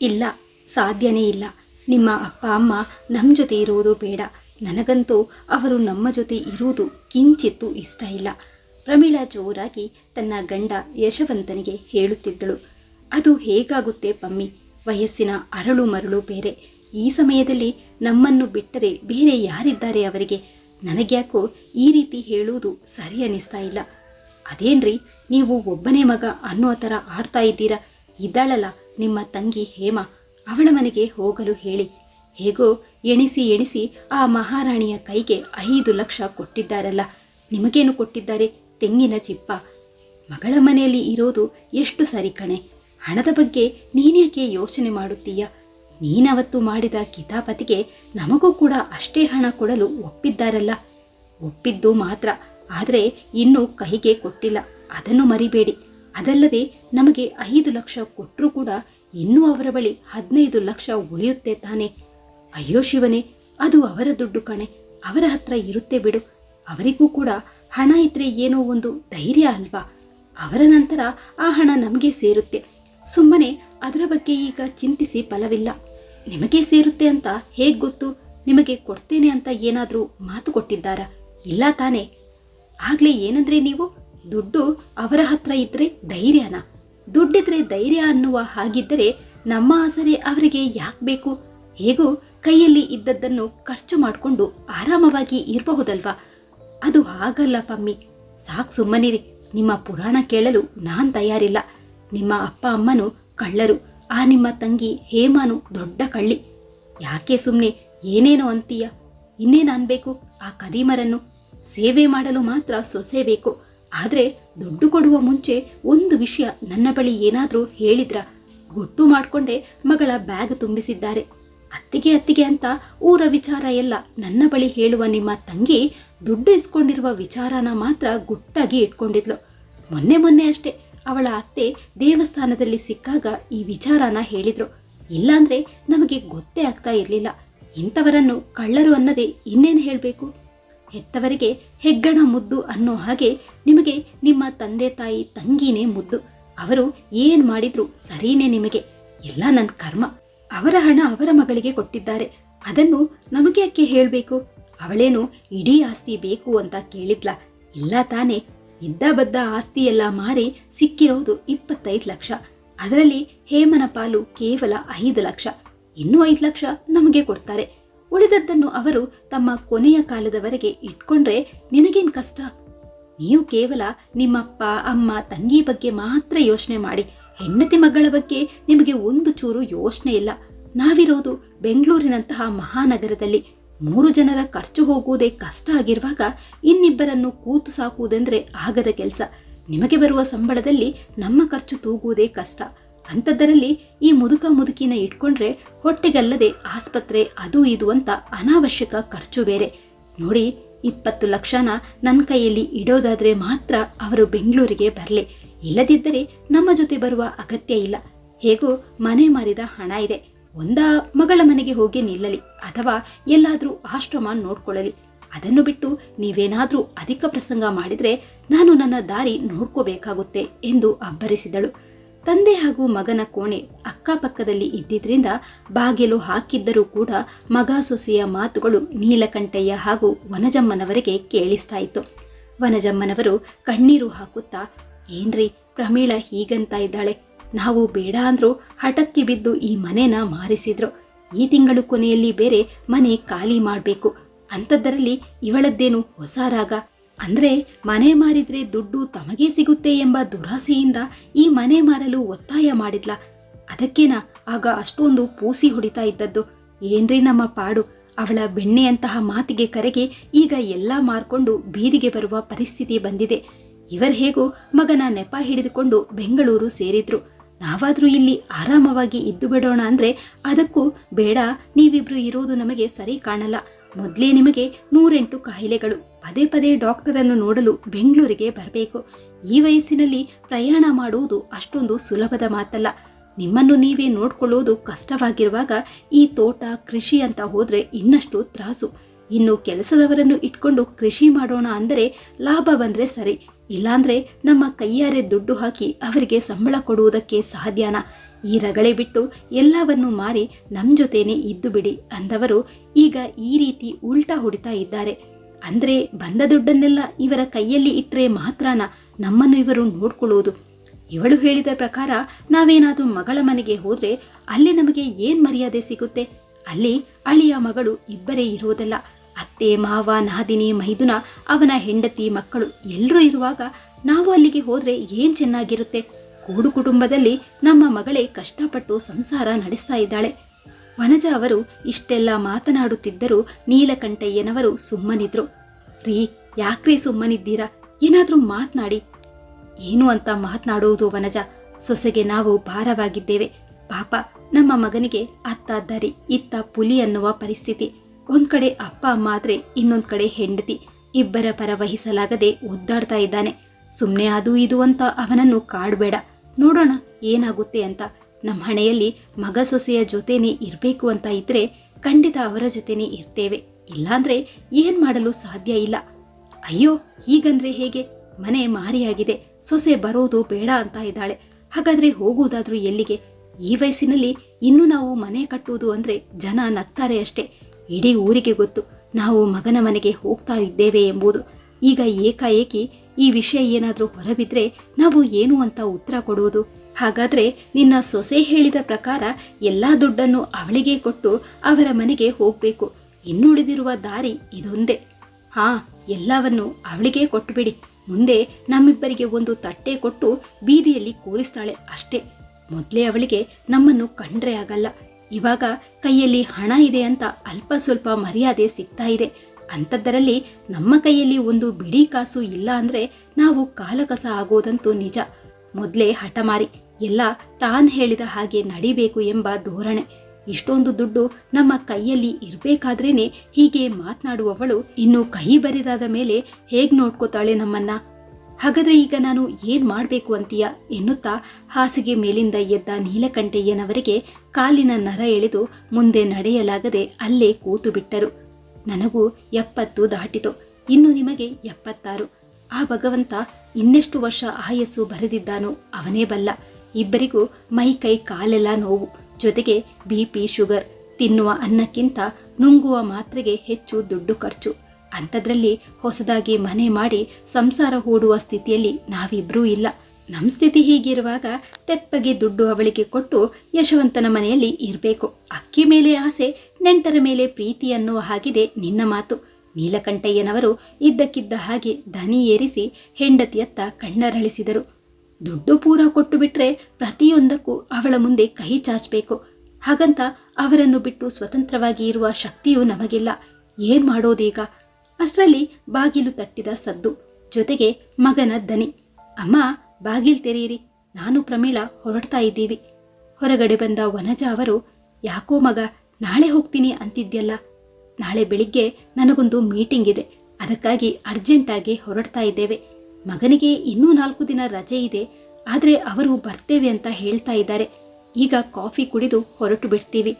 ಇಲ್ಲ, ಸಾಧ್ಯನೇ ಇಲ್ಲ. ನಿಮ್ಮ ಅಪ್ಪ, ಅಮ್ಮ ನಮ್ಮ ಜೊತೆ ಇರುವುದು ಬೇಡ. ನನಗಂತೂ ಅವರು ನಮ್ಮ ಜೊತೆ ಇರುವುದು ಕಿಂಚಿತ್ತೂ ಇಷ್ಟ ಇಲ್ಲ. ಪ್ರಮೀಳಾ ಜೋರಾಗಿ ತನ್ನ ಗಂಡ ಯಶವಂತನಿಗೆ ಹೇಳುತ್ತಿದ್ದಳು. ಅದು ಹೇಗಾಗುತ್ತೆ ಪಮ್ಮಿ? ವಯಸ್ಸಿನ ಅರಳು ಮರಳು ಬೇರೆ. ಈ ಸಮಯದಲ್ಲಿ ನಮ್ಮನ್ನು ಬಿಟ್ಟರೆ ಬೇರೆ ಯಾರಿದ್ದಾರೆ ಅವರಿಗೆ? ನನಗ್ಯಾಕೋ ಈ ರೀತಿ ಹೇಳುವುದು ಸರಿ ಅನ್ನಿಸ್ತಾ ಇಲ್ಲ. ಅದೇನ್ರಿ, ನೀವು ಒಬ್ಬನೇ ಮಗ ಅನ್ನೋ ಥರ ಆಡ್ತಾ ಇದ್ದೀರಾ? ಇದ್ದಾಳಲ್ಲ ನಿಮ್ಮ ತಂಗಿ ಹೇಮ ಅವಳ ಮನೆಗೆ ಹೋಗಲು ಹೇಳಿ. ಹೇಗೋ ಎಣಿಸಿ ಎಣಿಸಿ ಆ ಮಹಾರಾಣಿಯ ಕೈಗೆ ಐದು ಲಕ್ಷ ಕೊಟ್ಟಿದ್ದಾರಲ್ಲ. ನಿಮಗೇನು ಕೊಟ್ಟಿದ್ದಾರೆ? ತೆಂಗಿನ ಚಿಪ್ಪ. ಮಗಳ ಮನೆಯಲ್ಲಿ ಇರೋದು ಎಷ್ಟು ಸರಿ ಕಣೆ. ಹಣದ ಬಗ್ಗೆ ನೀನ್ಯಾಕೆ ಯೋಚನೆ ಮಾಡುತ್ತೀಯ? ನೀನವತ್ತು ಮಾಡಿದ ಕಿತಾಪತಿಗೆ ನಮಗೂ ಕೂಡ ಅಷ್ಟೇ ಹಣ ಕೊಡಲು ಒಪ್ಪಿದ್ದಾರಲ್ಲ. ಒಪ್ಪಿದ್ದು ಮಾತ್ರ, ಆದರೆ ಇನ್ನೂ ಕೈಗೆ ಕೊಟ್ಟಿಲ್ಲ. ಅದನ್ನು ಮರಿಬೇಡಿ. ಅದಲ್ಲದೆ ನಮಗೆ ಐದು ಲಕ್ಷ ಕೊಟ್ಟರೂ ಕೂಡ ಇನ್ನೂ ಅವರ ಬಳಿ ಹದಿನೈದು ಲಕ್ಷ ಉಳಿಯುತ್ತೆ ತಾನೆ. ಅಯ್ಯೋ ಶಿವನೇ, ಅದು ಅವರ ದುಡ್ಡು ಕಣೆ. ಅವರ ಹತ್ರ ಇರುತ್ತೆ ಬಿಡು. ಅವರಿಗೂ ಕೂಡ ಹಣ ಇದ್ರೆ ಏನೋ ಒಂದು ಧೈರ್ಯ ಅಲ್ವಾ? ಅವರ ನಂತರ ಆ ಹಣ ನಮಗೆ ಸೇರುತ್ತೆ. ಸುಮ್ಮನೆ ಅದರ ಬಗ್ಗೆ ಈಗ ಚಿಂತಿಸಿ ಫಲವಿಲ್ಲ ನಿಮಗೆ ಸೇರುತ್ತೆ ಅಂತ ಹೇಗೆ ಗೊತ್ತು? ನಿಮಗೆ ಕೊಡ್ತೇನೆ ಅಂತ ಏನಾದರೂ ಮಾತು ಕೊಟ್ಟಿದ್ದಾರಾ? ಇಲ್ಲ ತಾನೇ. ಆಗ್ಲೇ ಏನಂದ್ರೆ ನೀವು ದುಡ್ಡು ಅವರ ಹತ್ರ ಇದ್ರೆ ಧೈರ್ಯನ. ದುಡ್ಡಿದ್ರೆ ಧೈರ್ಯ ಅನ್ನುವ ಹಾಗಿದ್ದರೆ ನಮ್ಮ ಆಸರೆ ಅವರಿಗೆ ಯಾಕೆ ಬೇಕು? ಹೇಗೂ ಕೈಯಲ್ಲಿ ಇದ್ದದ್ದನ್ನು ಖರ್ಚು ಮಾಡಿಕೊಂಡು ಆರಾಮವಾಗಿ ಇರಬಹುದಲ್ವಾ? ಅದು ಹಾಗಲ್ಲ ಪಮ್ಮಿ. ಸಾಕು ಸುಮ್ಮನಿರಿ. ನಿಮ್ಮ ಪುರಾಣ ಕೇಳಲು ನಾನು ತಯಾರಿಲ್ಲ. ನಿಮ್ಮ ಅಪ್ಪ ಅಮ್ಮನು ಕಳ್ಳರು. ಆ ನಿಮ್ಮ ತಂಗಿ ಹೇಮಾನು ದೊಡ್ಡ ಕಳ್ಳಿ. ಯಾಕೆ ಸುಮ್ಮನೆ ಏನೇನೋ ಅಂತೀಯ? ಇನ್ನೇನು ಅನ್ಬೇಕು? ಆ ಕದೀಮರನ್ನು ಸೇವೆ ಮಾಡಲು ಮಾತ್ರ ಸೊಸೆ ಬೇಕು. ಆದ್ರೆ ದುಡ್ಡು ಕೊಡುವ ಮುಂಚೆ ಒಂದು ವಿಷಯ ನನ್ನ ಬಳಿ ಏನಾದರೂ ಹೇಳಿದ್ರ? ಗುಟ್ಟು ಮಾಡಿಕೊಂಡೆ ಮಗಳ ಬ್ಯಾಗ್ ತುಂಬಿಸಿದ್ದಾರೆ. ಅತ್ತಿಗೆ ಅತ್ತಿಗೆ ಅಂತ ಊರ ವಿಚಾರ ಎಲ್ಲ ನನ್ನ ಬಳಿ ಹೇಳುವ ನಿಮ್ಮ ತಂಗಿ ದುಡ್ಡು ಇಸ್ಕೊಂಡಿರುವ ವಿಚಾರನ ಮಾತ್ರ ಗುಟ್ಟಾಗಿ ಇಟ್ಕೊಂಡಿದ್ಲು. ಮೊನ್ನೆ ಮೊನ್ನೆ ಅಷ್ಟೇ ಅವಳ ಅತ್ತೆ ದೇವಸ್ಥಾನದಲ್ಲಿ ಸಿಕ್ಕಾಗ ಈ ವಿಚಾರನ ಹೇಳಿದ್ರು. ಇಲ್ಲಾಂದ್ರೆ ನಮಗೆ ಗೊತ್ತೇ ಆಗ್ತಾ ಇರಲಿಲ್ಲ. ಇಂಥವರನ್ನು ಕಳ್ಳರು ಅನ್ನದೇ ಇನ್ನೇನು ಹೇಳಬೇಕು? ಹೆತ್ತವರಿಗೆ ಹೆಗ್ಗಣ ಮುದ್ದು ಅನ್ನೋ ಹಾಗೆ ನಿಮಗೆ ನಿಮ್ಮ ತಂದೆ ತಾಯಿ ತಂಗಿನೇ ಮುದ್ದು. ಅವರು ಏನ್ ಮಾಡಿದ್ರು ಸರಿನೇ ನಿಮಗೆ. ಎಲ್ಲ ನನ್ನ ಕರ್ಮ. ಅವರ ಹಣ ಅವರ ಮಗಳಿಗೆ ಕೊಟ್ಟಿದ್ದಾರೆ. ಅದನ್ನು ನಮಗೆ ಯಾಕೆ ಹೇಳಬೇಕು? ಅವಳೇನು ಇಡೀ ಆಸ್ತಿ ಬೇಕು ಅಂತ ಕೇಳಿದ್ಲ? ಇಲ್ಲ ತಾನೇ. ಇದ್ದ ಬದ್ದ ಆಸ್ತಿಯೆಲ್ಲ ಮಾರಿ ಸಿಕ್ಕಿರೋದು ಇಪ್ಪತ್ತೈದು ಲಕ್ಷ. ಅದರಲ್ಲಿ ಹೇಮನ ಪಾಲು ಕೇವಲ ಐದು ಲಕ್ಷ. ಇನ್ನೂ ಐದು ಲಕ್ಷ ನಮಗೆ ಕೊಡ್ತಾರೆ. ಉಳಿದದ್ದನ್ನು ಅವರು ತಮ್ಮ ಕೊನೆಯ ಕಾಲದವರೆಗೆ ಇಟ್ಕೊಂಡ್ರೆ ನಿನಗೇನ್ ಕಷ್ಟ? ನೀವು ಕೇವಲ ನಿಮ್ಮಪ್ಪ, ಅಮ್ಮ, ತಂಗಿ ಬಗ್ಗೆ ಮಾತ್ರ ಯೋಚನೆ ಮಾಡಿ. ಹೆಂಡತಿ ಮಗಳ ಬಗ್ಗೆ ನಿಮಗೆ ಒಂದು ಚೂರು ಯೋಚನೆ ಇಲ್ಲ. ನಾವಿರೋದು ಬೆಂಗಳೂರಿನಂತಹ ಮಹಾನಗರದಲ್ಲಿ. ಮೂರು ಜನರ ಖರ್ಚು ಹೋಗುವುದೇ ಕಷ್ಟ ಆಗಿರುವಾಗ ಇನ್ನಿಬ್ಬರನ್ನು ಕೂತು ಸಾಕುವುದೆಂದ್ರೆ ಆಗದ ಕೆಲಸ. ನಿಮಗೆ ಬರುವ ಸಂಬಳದಲ್ಲಿ ನಮ್ಮ ಖರ್ಚು ತೂಗುವುದೇ ಕಷ್ಟ. ಅಂಥದ್ದರಲ್ಲಿ ಈ ಮುದುಕ ಮುದುಕಿನ ಇಟ್ಕೊಂಡ್ರೆ ಹೊಟ್ಟೆಗಲ್ಲದೆ ಆಸ್ಪತ್ರೆ ಅದು ಇದು ಅಂತ ಅನಾವಶ್ಯಕ ಖರ್ಚು ಬೇರೆ. ನೋಡಿ, ಇಪ್ಪತ್ತು ಲಕ್ಷನ ನನ್ನ ಕೈಯಲ್ಲಿ ಇಡೋದಾದ್ರೆ ಮಾತ್ರ ಅವರು ಬೆಂಗಳೂರಿಗೆ ಬರಲಿ. ಇಲ್ಲದಿದ್ದರೆ ನಮ್ಮ ಜೊತೆ ಬರುವ ಅಗತ್ಯ ಇಲ್ಲ. ಹೇಗೋ ಮನೆ ಮಾರಿದ ಹಣ ಇದೆ. ಒಂದ ಮಗಳ ಮನೆಗೆ ಹೋಗಿ ನಿಲ್ಲಲಿ ಅಥವಾ ಎಲ್ಲಾದ್ರೂ ಆಶ್ರಮ ನೋಡ್ಕೊಳ್ಳಲಿ. ಅದನ್ನು ಬಿಟ್ಟು ನೀವೇನಾದರೂ ಅಧಿಕ ಪ್ರಸಂಗ ಮಾಡಿದ್ರೆ ನಾನು ನನ್ನ ದಾರಿ ನೋಡ್ಕೋಬೇಕಾಗುತ್ತೆ ಎಂದು ಅಬ್ಬರಿಸಿದಳು. ತಂದೆ ಹಾಗೂ ಮಗನ ಕೋಣೆ ಅಕ್ಕಪಕ್ಕದಲ್ಲಿ ಇದ್ದಿದ್ರಿಂದ ಬಾಗಿಲು ಹಾಕಿದ್ದರೂ ಕೂಡ ಮಗ ಸೊಸೆಯ ಮಾತುಗಳು ನೀಲಕಂಠಯ್ಯ ಹಾಗೂ ವನಜಮ್ಮನವರಿಗೆ ಕೇಳಿಸ್ತಾ ಇತ್ತು. ವನಜಮ್ಮನವರು ಕಣ್ಣೀರು ಹಾಕುತ್ತಾ, ಏನ್ರಿ ಪ್ರಮೀಳ ಹೀಗಂತ ಇದ್ದಾಳೆ? ನಾವು ಬೇಡ ಅಂದ್ರೂ ಹಠಕ್ಕೆ ಬಿದ್ದು ಈ ಮನೆನ ಮಾರಿಸಿದ್ರು. ಈ ತಿಂಗಳು ಕೊನೆಯಲ್ಲಿ ಬೇರೆ ಮನೆ ಖಾಲಿ ಮಾಡಬೇಕು. ಅಂಥದ್ದರಲ್ಲಿ ಇವಳದ್ದೇನು ಹೊಸ ರಾಗ? ಅಂದ್ರೆ ಮನೆ ಮಾರಿದ್ರೆ ದುಡ್ಡು ತಮಗೇ ಸಿಗುತ್ತೆ ಎಂಬ ದುರಾಸೆಯಿಂದ ಈ ಮನೆ ಮಾರಲು ಒತ್ತಾಯ ಮಾಡಿದ್ಲ. ಅದಕ್ಕೇನ ಆಗ ಅಷ್ಟೊಂದು ಪೂಸಿ ಹೊಡಿತಾ ಇದ್ದದ್ದು. ಏನ್ರಿ ನಮ್ಮ ಪಾಡು? ಅವಳ ಬೆಣ್ಣೆಯಂತಹ ಮಾತಿಗೆ ಕರೆಗೆ ಈಗ ಎಲ್ಲ ಮಾರ್ಕೊಂಡು ಬೀದಿಗೆ ಬರುವ ಪರಿಸ್ಥಿತಿ ಬಂದಿದೆ. ಇವರ್ ಹೇಗೋ ಮಗನ ನೆಪ ಹಿಡಿದುಕೊಂಡು ಬೆಂಗಳೂರು ಸೇರಿದ್ರು. ನಾವಾದ್ರೂ ಇಲ್ಲಿ ಆರಾಮವಾಗಿ ಇದ್ದು ಬಿಡೋಣ ಅಂದ್ರೆ ಅದಕ್ಕೂ ಬೇಡ, ನೀವಿಬ್ರು ಇರೋದು ನಮಗೆ ಸರಿ ಕಾಣಲ್ಲ. ಮೊದ್ಲೇ ನಿಮಗೆ ನೂರೆಂಟು ಕಾಯಿಲೆಗಳು ಪದೇ ಪದೇ ಡಾಕ್ಟರನ್ನು ನೋಡಲು ಬೆಂಗಳೂರಿಗೆ ಬರಬೇಕು. ಈ ವಯಸ್ಸಿನಲ್ಲಿ ಪ್ರಯಾಣ ಮಾಡುವುದು ಅಷ್ಟೊಂದು ಸುಲಭದ ಮಾತಲ್ಲ. ನಿಮ್ಮನ್ನು ನೀವೇ ನೋಡ್ಕೊಳ್ಳೋದು ಕಷ್ಟವಾಗಿರುವಾಗ ಈ ತೋಟ, ಕೃಷಿ ಅಂತ ಹೋದರೆ ಇನ್ನಷ್ಟು ತ್ರಾಸು. ಇನ್ನು ಕೆಲಸದವರನ್ನು ಇಟ್ಕೊಂಡು ಕೃಷಿ ಮಾಡೋಣ ಅಂದರೆ ಲಾಭ ಬಂದ್ರೆ ಸರಿ. ಇಲ್ಲಾಂದ್ರೆ ನಮ್ಮ ಕೈಯಾರೆ ದುಡ್ಡು ಹಾಕಿ ಅವರಿಗೆ ಸಂಬಳ ಕೊಡುವುದಕ್ಕೆ ಸಾಧ್ಯನಾ? ಈ ರಗಳೆ ಬಿಟ್ಟು ಎಲ್ಲವನ್ನೂ ಮಾರಿ ನಮ್ಮ ಜೊತೆನೆ ಇದ್ದು ಬಿಡಿ ಅಂದವರು ಈಗ ಈ ರೀತಿ ಉಲ್ಟಾ ಹೊಡಿತಾ ಇದ್ದಾರೆ. ಅಂದ್ರೆ ಬಂದ ದುಡ್ಡನ್ನೆಲ್ಲ ಇವರ ಕೈಯಲ್ಲಿ ಇಟ್ಟರೆ ಮಾತ್ರನ ನಮ್ಮನ್ನು ಇವರು ನೋಡ್ಕೊಳ್ಳುವುದು. ಇವಳು ಹೇಳಿದ ಪ್ರಕಾರ ನಾವೇನಾದ್ರೂ ಮಗಳ ಮನೆಗೆ ಹೋದ್ರೆ ಅಲ್ಲಿ ನಮಗೆ ಏನ್ ಮರ್ಯಾದೆ ಸಿಗುತ್ತೆ? ಅಲ್ಲಿ ಅಳಿಯ ಮಗಳು ಇಬ್ಬರೇ ಇರುವುದಲ್ಲ ಅತ್ತೆ, ಮಾವ, ನಾದಿನಿ, ಮೈದುನ, ಅವನ ಹೆಂಡತಿ, ಮಕ್ಕಳು ಎಲ್ಲರೂ ಇರುವಾಗ ನಾವು ಅಲ್ಲಿಗೆ ಹೋದ್ರೆ ಏನ್ ಚೆನ್ನಾಗಿರುತ್ತೆ? ಕೂಡು ಕುಟುಂಬದಲ್ಲಿ ನಮ್ಮ ಮಗಳೇ ಕಷ್ಟಪಟ್ಟು ಸಂಸಾರ ನಡೆಸ್ತಾ ಇದ್ದಾಳೆ. ವನಜ ಅವರು ಇಷ್ಟೆಲ್ಲ ಮಾತನಾಡುತ್ತಿದ್ದರೂ ನೀಲಕಂಠಯ್ಯನವರು ಸುಮ್ಮನಿದ್ರು. ರೀ, ಯಾಕ್ರೀ ಸುಮ್ಮನಿದ್ದೀರಾ? ಏನಾದ್ರೂ ಮಾತನಾಡಿ. ಏನು ಅಂತ ಮಾತನಾಡುವುದು ವನಜ. ಸೊಸೆಗೆ ನಾವು ಭಾರವಾಗಿದ್ದೇವೆ. ಪಾಪ, ನಮ್ಮ ಮಗನಿಗೆ ಅತ್ತ ದರಿ, ಇತ್ತ ಪುಲಿ ಅನ್ನುವ ಪರಿಸ್ಥಿತಿ. ಒಂದ್ ಕಡೆ ಅಪ್ಪ ಅಮ್ಮ ಆದ್ರೆ ಇನ್ನೊಂದ್ ಕಡೆ ಹೆಂಡತಿ. ಇಬ್ಬರ ಪರ ವಹಿಸಲಾಗದೆ ಒದ್ದಾಡ್ತಾ ಇದ್ದಾನೆ. ಸುಮ್ಮನೆ ಅದು ಇದು ಅಂತ ಅವನನ್ನು ಕಾಡ್ಬೇಡ. ನೋಡೋಣ, ಏನಾಗುತ್ತೆ ಅಂತ. ನಮ್ಮ ಹಣೆಯಲ್ಲಿ ಮಗ ಸೊಸೆಯ ಜೊತೆನೇ ಇರಬೇಕು ಅಂತ ಇದ್ರೆ ಖಂಡಿತ ಅವರ ಜೊತೆನೇ ಇರ್ತೇವೆ. ಇಲ್ಲಾಂದ್ರೆ ಏನ್ ಮಾಡಲು ಸಾಧ್ಯ ಇಲ್ಲ. ಅಯ್ಯೋ, ಹೀಗಂದ್ರೆ ಹೇಗೆ? ಮನೆ ಮಾರಿಯಾಗಿದೆ, ಸೊಸೆ ಬರೋದು ಬೇಡ ಅಂತ ಇದ್ದಾಳೆ. ಹಾಗಾದ್ರೆ ಹೋಗುವುದಾದ್ರೂ ಎಲ್ಲಿಗೆ? ಈ ವಯಸ್ಸಿನಲ್ಲಿ ಇನ್ನು ನಾವು ಮನೆ ಕಟ್ಟುವುದು ಅಂದ್ರೆ ಜನ ನಗ್ತಾರೆ ಅಷ್ಟೇ. ಇಡೀ ಊರಿಗೆ ಗೊತ್ತು, ನಾವು ಮಗನ ಮನೆಗೆ ಹೋಗ್ತಾ ಇದ್ದೇವೆ ಎಂಬುದು. ಈಗ ಏಕಾಏಕಿ ಈ ವಿಷಯ ಏನಾದರೂ ಹೊರಬಿದ್ರೆ ನಾವು ಏನು ಅಂತ ಉತ್ತರ ಕೊಡುವುದು? ಹಾಗಾದ್ರೆ ನಿನ್ನ ಸೊಸೆ ಹೇಳಿದ ಪ್ರಕಾರ ಎಲ್ಲ ದುಡ್ಡನ್ನು ಅವಳಿಗೆ ಕೊಟ್ಟು ಅವರ ಮನೆಗೆ ಹೋಗ್ಬೇಕು. ಇನ್ನುಳಿದಿರುವ ದಾರಿ ಇದೊಂದೇ. ಹಾ, ಎಲ್ಲವನ್ನು ಅವಳಿಗೆ ಕೊಟ್ಟುಬಿಡಿ ಮುಂದೆ ನಮ್ಮಿಬ್ಬರಿಗೆ ಒಂದು ತಟ್ಟೆ ಕೊಟ್ಟು ಬೀದಿಯಲ್ಲಿ ಕೂರಿಸ್ತಾಳೆ ಅಷ್ಟೇ. ಮೊದಲೇ ಅವಳಿಗೆ ನಮ್ಮನ್ನು ಕಂಡ್ರೆ ಆಗಲ್ಲ. ಇವಾಗ ಕೈಯಲ್ಲಿ ಹಣ ಇದೆ ಅಂತ ಅಲ್ಪ ಸ್ವಲ್ಪ ಮರ್ಯಾದೆ ಸಿಗ್ತಾ ಇದೆ. ಅಂಥದ್ದರಲ್ಲಿ ನಮ್ಮ ಕೈಯಲ್ಲಿ ಒಂದು ಬಿಡಿ ಕಾಸು ಇಲ್ಲ ಅಂದ್ರೆ ನಾವು ಕಾಲಕಸ ಆಗೋದಂತೂ ನಿಜ. ಮೊದಲೇ ಹಠಮಾರಿ ಎಲ್ಲ ತಾನ್ ಹೇಳಿದ ಹಾಗೆ ನಡಿಬೇಕು ಎಂಬ ಧೋರಣೆ. ಇಷ್ಟೊಂದು ದುಡ್ಡು ನಮ್ಮ ಕೈಯಲ್ಲಿ ಇರಬೇಕಾದ್ರೇನೆ ಹೀಗೆ ಮಾತನಾಡುವವಳು ಇನ್ನು ಕೈ ಬರಿದಾದ ಮೇಲೆ ಹೇಗೆ ನೋಡ್ಕೋತಾಳೆ ನಮ್ಮನ್ನ? ಹಾಗಾದ್ರೆ ಈಗ ನಾನು ಏನು ಮಾಡಬೇಕು ಅಂತೀಯ? ಎನ್ನುತ್ತಾ ಹಾಸಿಗೆ ಮೇಲಿಂದ ಎದ್ದ ನೀಲಕಂಠಯ್ಯನವರಿಗೆ ಕಾಲಿನ ನರ ಎಳೆದು ಮುಂದೆ ನಡೆಯಲಾಗದೆ ಅಲ್ಲೇ ಕೂತು ಬಿಟ್ಟರು. ನನಗೂ ಎಪ್ಪತ್ತು ದಾಟಿತು. ಇನ್ನು ನಿಮಗೆ ಎಪ್ಪತ್ತಾರು. ಆ ಭಗವಂತ ಇನ್ನೆಷ್ಟು ವರ್ಷ ಆಯಸ್ಸು ಬರೆದಿದ್ದಾನೋ ಅವನೇ ಬಲ್ಲ. ಇಬ್ಬರಿಗೂ ಮೈ ಕೈ ಕಾಲೆಲ್ಲ ನೋವು. ಜೊತೆಗೆ ಬಿ ಪಿ ಶುಗರ್. ತಿನ್ನುವ ಅನ್ನಕ್ಕಿಂತ ನುಂಗುವ ಮಾತ್ರೆಗೆ ಹೆಚ್ಚು ದುಡ್ಡು ಖರ್ಚು. ಅಂಥದ್ರಲ್ಲಿ ಹೊಸದಾಗಿ ಮನೆ ಮಾಡಿ ಸಂಸಾರ ಹೂಡುವ ಸ್ಥಿತಿಯಲ್ಲಿ ನಾವಿಬ್ರೂ ಇಲ್ಲ. ನಮ್ಮ ಸ್ಥಿತಿ ಹೀಗಿರುವಾಗ ತೆಪ್ಪಗೆ ದುಡ್ಡು ಅವಳಿಗೆ ಕೊಟ್ಟು ಯಶವಂತನ ಮನೆಯಲ್ಲಿ ಇರಬೇಕು. ಅಕ್ಕಿ ಮೇಲೆ ಆಸೆ ನೆಂಟರ ಮೇಲೆ ಪ್ರೀತಿ ಅನ್ನುವ ಹಾಗಿದೆ ನಿನ್ನ ಮಾತು. ನೀಲಕಂಠಯ್ಯನವರು ಇದ್ದಕ್ಕಿದ್ದ ಹಾಗೆ ದನಿ ಏರಿಸಿ ಹೆಂಡತಿಯತ್ತ ಕಣ್ಣರಳಿಸಿದರು. ದುಡ್ಡು ಪೂರ ಕೊಟ್ಟು ಬಿಟ್ರೆ ಪ್ರತಿಯೊಂದಕ್ಕೂ ಅವಳ ಮುಂದೆ ಕೈ ಚಾಚಬೇಕು. ಹಾಗಂತ ಅವರನ್ನು ಬಿಟ್ಟು ಸ್ವತಂತ್ರವಾಗಿ ಇರುವ ಶಕ್ತಿಯೂ ನಮಗಿಲ್ಲ. ಏನ್ ಮಾಡೋದೀಗ? ಅಷ್ಟರಲ್ಲಿ ಬಾಗಿಲು ತಟ್ಟಿದ ಸದ್ದು. ಜೊತೆಗೆ ಮಗನ ದನಿ. ಅಮ್ಮ, ಬಾಗಿಲ್ ತೆರೆಯಿರಿ. ನಾನು ಪ್ರಮೀಳ ಹೊರಡ್ತಾ ಇದ್ದೀವಿ. ಹೊರಗಡೆ ಬಂದ ವನಜ ಅವರು, ಯಾಕೋ ಮಗ ನಾಳೆ ಹೋಗ್ತೀನಿ ಅಂತಿದ್ಯಲ್ಲ? ನಾಳೆ ಬೆಳಿಗ್ಗೆ ನನಗೊಂದು ಮೀಟಿಂಗ್ ಇದೆ. ಅದಕ್ಕಾಗಿ ಅರ್ಜೆಂಟಾಗಿ ಹೊರಡ್ತಾ ಇದ್ದೇವೆ. ಮಗನಿಗೆ ಇನ್ನೂ ನಾಲ್ಕು ದಿನ ರಜೆ ಇದೆ. ಆದ್ರೆ ಅವರು ಬರ್ತೇವೆ ಅಂತ ಹೇಳ್ತಾ ಇದ್ದಾರೆ. ಈಗ ಕಾಫಿ ಕುಡಿದು ಹೊರಟು ಬಿಡ್ತೀವಿ.